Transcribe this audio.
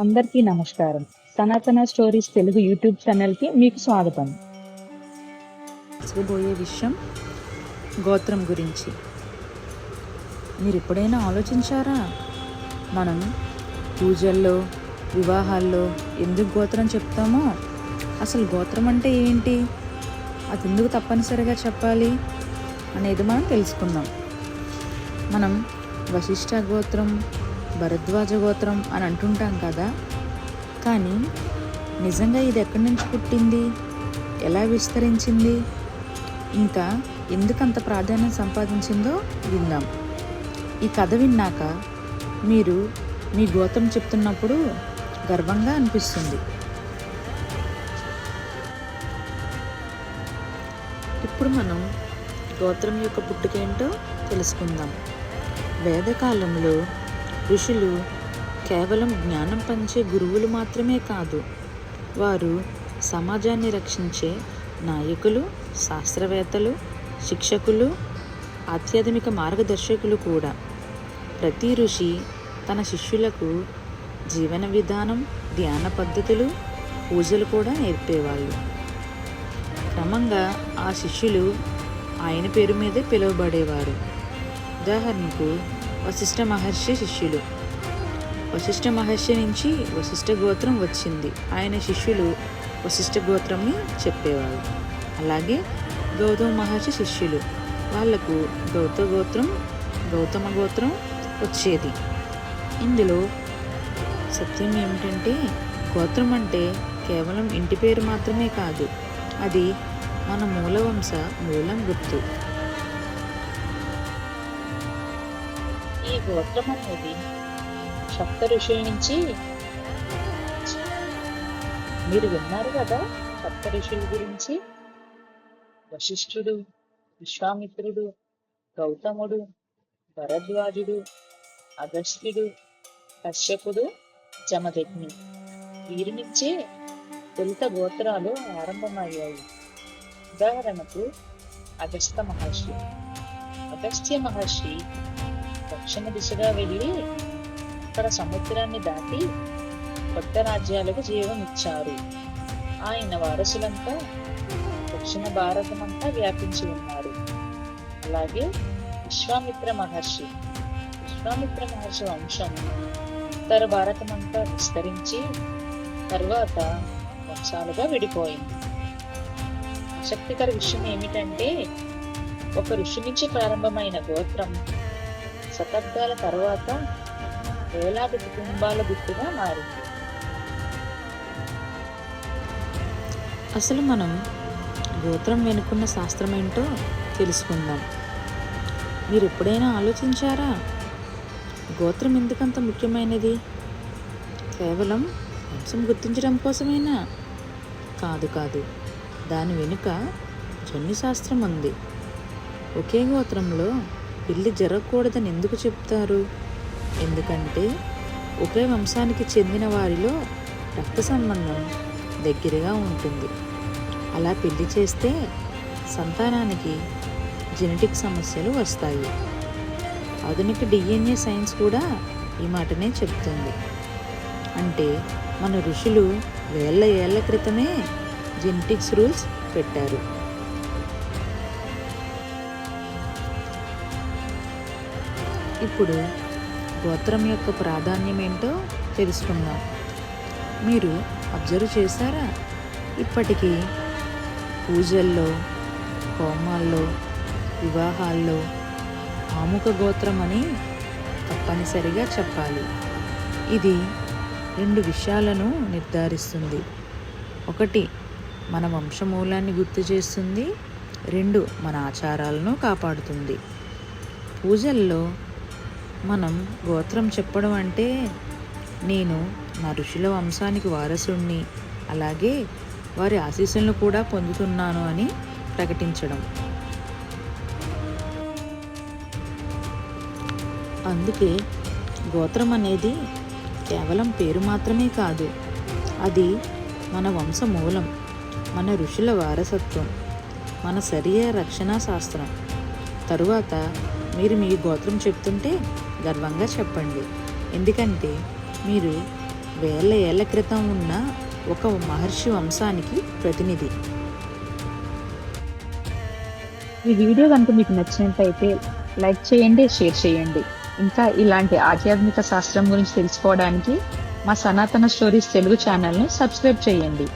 అందరికీ నమస్కారం. సనాతన స్టోరీస్ తెలుగు యూట్యూబ్ ఛానల్కి మీకు స్వాగతం. చెప్పబోయే విషయం గోత్రం గురించి. మీరు ఎప్పుడైనా ఆలోచించారా? మనం పూజల్లో వివాహాల్లో ఎందుకు గోత్రం చెప్తామో? అసలు గోత్రం అంటే ఏంటి? అది ఎందుకు తప్పనిసరిగా చెప్పాలి అనేది మనం తెలుసుకుందాం. మనం వశిష్ఠ గోత్రం భరద్వాజ గోత్రం అని అంటుంటాం కదా. కానీ నిజంగా ఇది ఎక్కడి నుంచి పుట్టింది? ఎలా విస్తరించింది? ఇంకా ఎందుకంత ప్రాధాన్యం సంపాదించిందో విందాం. ఈ కథ విన్నాక మీరు మీ గోత్రం చెప్తున్నప్పుడు గర్వంగా అనిపిస్తుంది. ఇప్పుడు మనం గోత్రం యొక్క పుట్టుకేంటో తెలుసుకుందాం. వేదకాలంలో ఋషులు కేవలం జ్ఞానం పంచే గురువులు మాత్రమే కాదు వారు సమాజాన్ని రక్షించే నాయకులు శాస్త్రవేత్తలు శిక్షకులు ఆధ్యాత్మిక మార్గదర్శకులు కూడా. ప్రతి ఋషి తన శిష్యులకు జీవన విధానం ధ్యాన పద్ధతులు పూజలు కూడా నేర్పేవాళ్ళు. క్రమంగా ఆ శిష్యులు ఆయన పేరు మీదే పిలువబడేవారు. ఉదాహరణకు వశిష్ఠ మహర్షి శిష్యులు. వశిష్ఠ మహర్షి నుంచి వశిష్ఠ గోత్రం వచ్చింది. ఆయన శిష్యులు వశిష్ఠ గోత్రంని చెప్పేవారు. అలాగే గౌతమ మహర్షి శిష్యులు. వాళ్ళకు గౌత గోత్రం గౌతమ గోత్రం వచ్చేది. ఇందులో సత్యం ఏమిటంటే గోత్రం అంటే కేవలం ఇంటి పేరు మాత్రమే కాదు. అది మన మూలవంశ మూలం గుర్తు. గోత్రం అనేది సప్త ఋషుల నుంచి మీరు విన్నారు కదా సప్త ఋషుల గురించి? వశిష్ఠుడు విశ్వామిత్రుడు గౌతముడు భరద్వాజుడు అగస్త్యుడు కశ్యపుడు జమదగ్ని. వీరి నుంచే తొలుత గోత్రాలు ఆరంభమయ్యాయి. ఉదాహరణకు అగస్త మహర్షి. అగస్త్య మహర్షి దక్షిణ దిశగా వెళ్ళి అక్కడ సముద్రాన్ని దాటి కొత్త రాజ్యాలకు జీవం ఇచ్చారు. ఆయన వారసులంతా దక్షిణ భారతం అంతా వ్యాపించి ఉన్నారు. అలాగే విశ్వామిత్ర మహర్షి విశ్వామిత్ర మహర్షి వంశం ఉత్తర భారతం అంతా విస్తరించి తర్వాత వంశాలుగా విడిపోయింది. ఆసక్తికర విషయం ఏమిటంటే ఒక ఋషి నుంచి ప్రారంభమైన గోత్రం శతాబ్దాల తర్వాత వేలాది కుటుంబాల గుర్తుగా మారింది. అసలు మనం గోత్రం వెనుకున్న శాస్త్రం ఏంటో తెలుసుకుందాం. మీరు ఎప్పుడైనా ఆలోచించారా? గోత్రం ఎందుకంత ముఖ్యమైనది? కేవలం వంశం గుర్తించడం కోసమేనా? కాదు కాదు. దాని వెనుక జన్యుశాస్త్రం ఉంది. ఒకే గోత్రంలో పెళ్ళి జరగకూడదని ఎందుకు చెప్తారు? ఎందుకంటే ఒకే వంశానికి చెందిన వారిలో రక్త సంబంధం దగ్గరగా ఉంటుంది. అలా పెళ్ళి చేస్తే సంతానానికి జెనెటిక్ సమస్యలు వస్తాయి. ఆధునిక డిఎన్ఏ సైన్స్ కూడా ఈ మాటనే చెప్తుంది. అంటే మన ఋషులు వేల ఏళ్ళ క్రితమే జెనెటిక్స్ రూల్స్ పెట్టారు. ఇప్పుడు గోత్రం యొక్క ప్రాధాన్యం ఏంటో తెలుసుకుందాం. మీరు అబ్జర్వ్ చేశారా? ఇప్పటికీ పూజల్లో హోమాల్లో వివాహాల్లో ఆముఖ గోత్రం అని తప్పనిసరిగా చెప్పాలి. ఇది రెండు విషయాలను నిర్ధారిస్తుంది. ఒకటి మన వంశమూలాన్ని గుర్తు చేస్తుంది. రెండు మన ఆచారాలను కాపాడుతుంది. పూజల్లో మనం గోత్రం చెప్పడం అంటే నేను నా ఋషుల వంశానికి వారసుణ్ణి అలాగే వారి ఆశీస్సులను కూడా పొందుతున్నాను అని ప్రకటించడం. అందుకే గోత్రం అనేది కేవలం పేరు మాత్రమే కాదు అది మన వంశ మూలం మన ఋషుల వారసత్వం మన శరీర రక్షణ శాస్త్రం. తరువాత మీరు మీ గోత్రం చెప్తుంటే గర్వంగా చెప్పండి. ఎందుకంటే మీరు వేల ఏళ్ళ క్రితం ఉన్న ఒక మహర్షి వంశానికి ప్రతినిధి. ఈ వీడియో కనుక మీకు నచ్చినట్లయితే లైక్ చేయండి షేర్ చేయండి. ఇంకా ఇలాంటి ఆధ్యాత్మిక శాస్త్రం గురించి తెలుసుకోవడానికి మా సనాతన స్టోరీస్ తెలుగు ఛానల్ని సబ్స్క్రైబ్ చేయండి.